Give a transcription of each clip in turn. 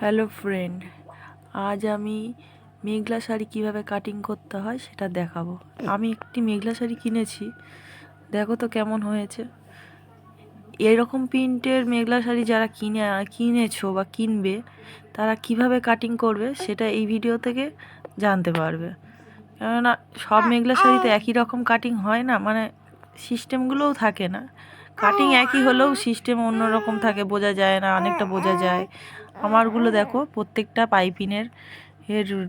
Hello friend আজ আমি মেঘলা শাড়ি কীভাবে কাটিং করতে হয় সেটা দেখাবো। আমি একটি মেঘলা শাড়ি কিনেছি। দেখো তো কেমন হয়েছে। এরকম প্রিন্টের মেঘলা শাড়ি যারা কিনে, কিনেছো বা কিনবে, তারা কীভাবে কাটিং করবে সেটা এই ভিডিও থেকে জানতে পারবে। কেননা সব মেঘলা শাড়িতে একই রকম কাটিং হয় না মানে সিস্টেমগুলোও থাকে না। কাটিং একই হলেও সিস্টেম অন্যরকম থাকে, বোঝা যায় না, অনেকটা বোঝা যায়। আমারগুলো দেখো, প্রত্যেকটা পাইপিনের এর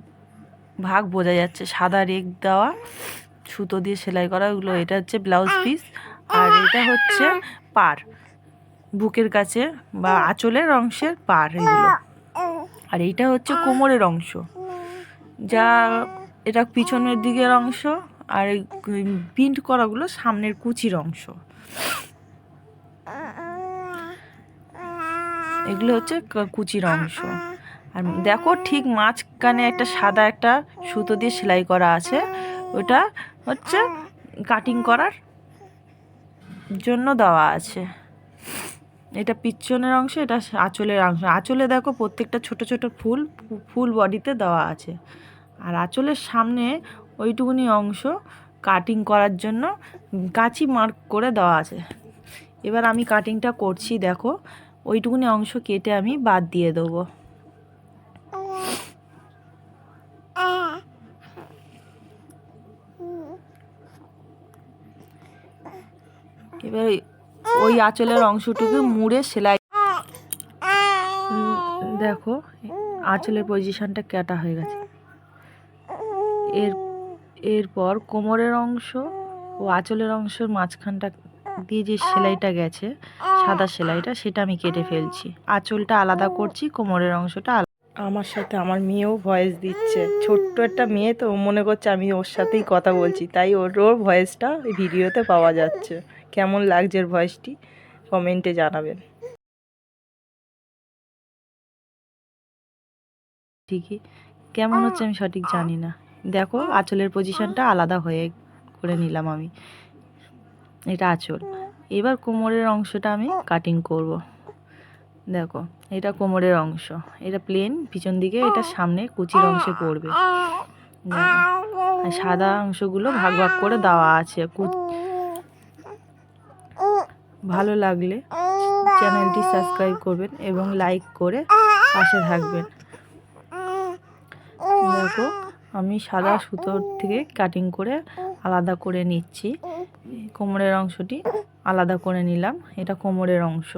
ভাগ বোঝা যাচ্ছে। সাদা রেক দেওয়া, সুতো দিয়ে সেলাই করা, ওগুলো, এটা হচ্ছে ব্লাউজ পিস, আর এটা হচ্ছে পার, বুকের কাছে বা আঁচলের অংশের পার এগুলো। আর এইটা হচ্ছে কোমরের অংশ। যা, এটা পিছনের দিকের অংশ, আর প্রিন্ট করাগুলো সামনের কুচির অংশ। এগুলো হচ্ছে কুচির অংশ। আর দেখো ঠিক মাঝখানে একটা সাদা একটা সুতো দিয়ে সেলাই করা আছে। ওটা হচ্ছে কাটিং করার জন্য দেওয়া আছে। এটা পিছনের অংশ এটা আঁচলের অংশ। আঁচলে দেখো প্রত্যেকটা ছোট ছোট ফুল ফুল বডিতে দেওয়া আছে। আর আঁচলের সামনে ওইটুকুনি অংশ কাটিং করার জন্য কাঁচি মার্ক করে দেওয়া আছে। এবার আমি কাটিংটা করছি দেখো। ওইটুকুনি অংশ কেটে আমি বাদ দিয়ে দেবো। এবার ওই- আঁচলের অংশটুকু মুড়ে সেলাই দেখো, আঁচলের পজিশনটা কাটা হয়ে গেছে। এর এরপর কোমরের অংশ ও আঁচলের অংশের মাঝখানটা দিয়ে যে সেলাইটা গেছে সাদা সেলাইটা সেটা আমি কেটে ফেলছি। আঁচলটা আলাদা করছি কোমরের অংশটা আলাদা আমার সাথে আমার মেয়েও ভয়েস দিচ্ছে। ছোট্ট একটা মেয়ে তো মনে করছে আমি ওর সাথেই কথা বলছি। তাই ওর ওর ভয়েসটা ভিডিওতে পাওয়া যাচ্ছে। কেমন লাগছে ওর ভয়েসটি? কমেন্টে জানাবেন। ঠিকই। কেমন হচ্ছে আমি সঠিক জানি না। দেখো আঁচলের পজিশনটা আলাদা হয়ে করে নিলাম আমি। এটা আঁচল। এবার কোমরের অংশটা আমি কাটিং করব। দেখো, এটা কোমরের অংশ। এটা প্লেন পিছন দিকে এটা সামনে কুচির অংশে পড়বে। সাদা অংশগুলো ভাগ ভাগ করে দেওয়া আছে। ভালো লাগলে চ্যানেলটি সাবস্ক্রাইব করবেন এবং লাইক করে পাশে থাকবেন। দেখো, আমি সাদা সুতোর থেকে কাটিং করে আলাদা করে নিচ্ছি। কোমরের অংশটি আলাদা করে নিলাম। এটা কোমরের অংশ।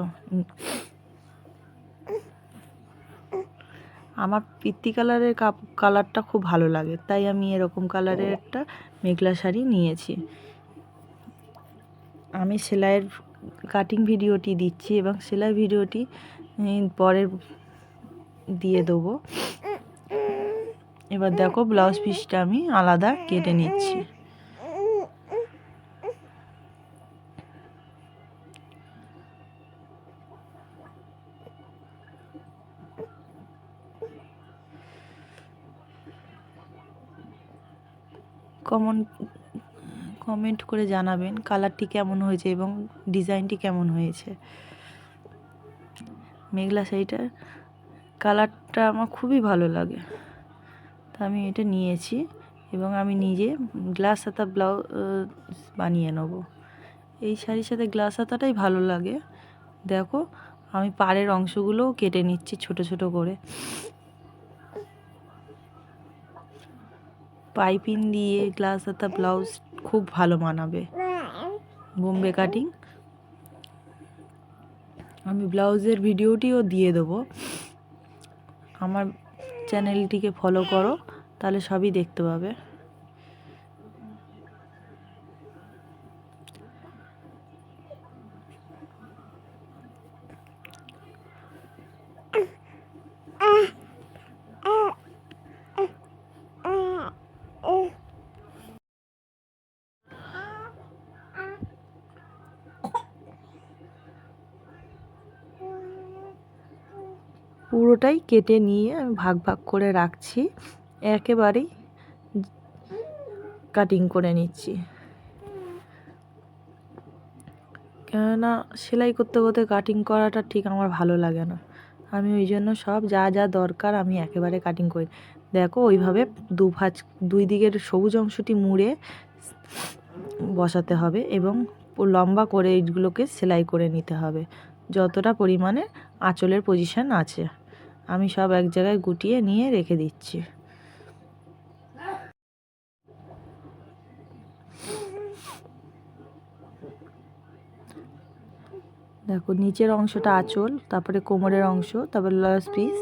আমার পিত্তি কালারের কাপ, কালারটা খুব ভালো লাগে, তাই আমি এরকম কালারের একটা মেঘলা শাড়ি নিয়েছি। আমি সেলাইয়ের কাটিং ভিডিওটি দিচ্ছি এবং সেলাই ভিডিওটি পরে দিয়ে দেবো। এবার দেখো ব্লাউজ পিসটা আমি আলাদা কেটে নিচ্ছি। কমন কমেন্ট করে জানাবেন কালারটি কেমন হয়েছে এবং ডিজাইনটি কেমন হয়েছে। মেঘলা শাড়িটার কালারটা আমার খুবই ভালো লাগে। তা আমি এটা নিয়েছি এবং আমি নিজে গ্লাস হাতা ব্লাউজ বানিয়ে নেব। এই শাড়ির সাথে গ্লাস হাতাটাই ভালো লাগে। দেখো, আমি পাড়ের অংশগুলোও কেটে নিচ্ছি ছোট ছোট করে। পাইপিং দিয়ে গ্লাস হাতা ব্লাউজ খুব ভালো মানাবে। বোম্বে কাটিং আমি ব্লাউজের ভিডিওটিও দিয়ে দেবো। আমার চ্যানেলটিকে ফলো করো, তাহলে সবই দেখতে পাবে। পুরোটাই কেটে নিয়ে আমি ভাগ ভাগ করে রাখছি। একেবারেই কাটিং করে নিচ্ছি। কেননা সেলাই করতে করতে কাটিং করাটা ঠিক আমার ভালো লাগে না। আমি ওই জন্য সব যা যা দরকার আমি একেবারে কাটিং করি। দেখো ওইভাবে দু ভাঁজ, দুই দিকের সবুজ অংশটি মুড়ে বসাতে হবে এবং লম্বা করে এইগুলোকে সেলাই করে নিতে হবে। যতটা পরিমাণে আঁচলের পজিশান আছে। আমি সব এক জায়গায় গুটিয়ে নিয়ে রেখে দিচ্ছি। দেখো, নিচের অংশটা আঁচল, তারপরে কোমরের অংশ, তারপরে লস পিস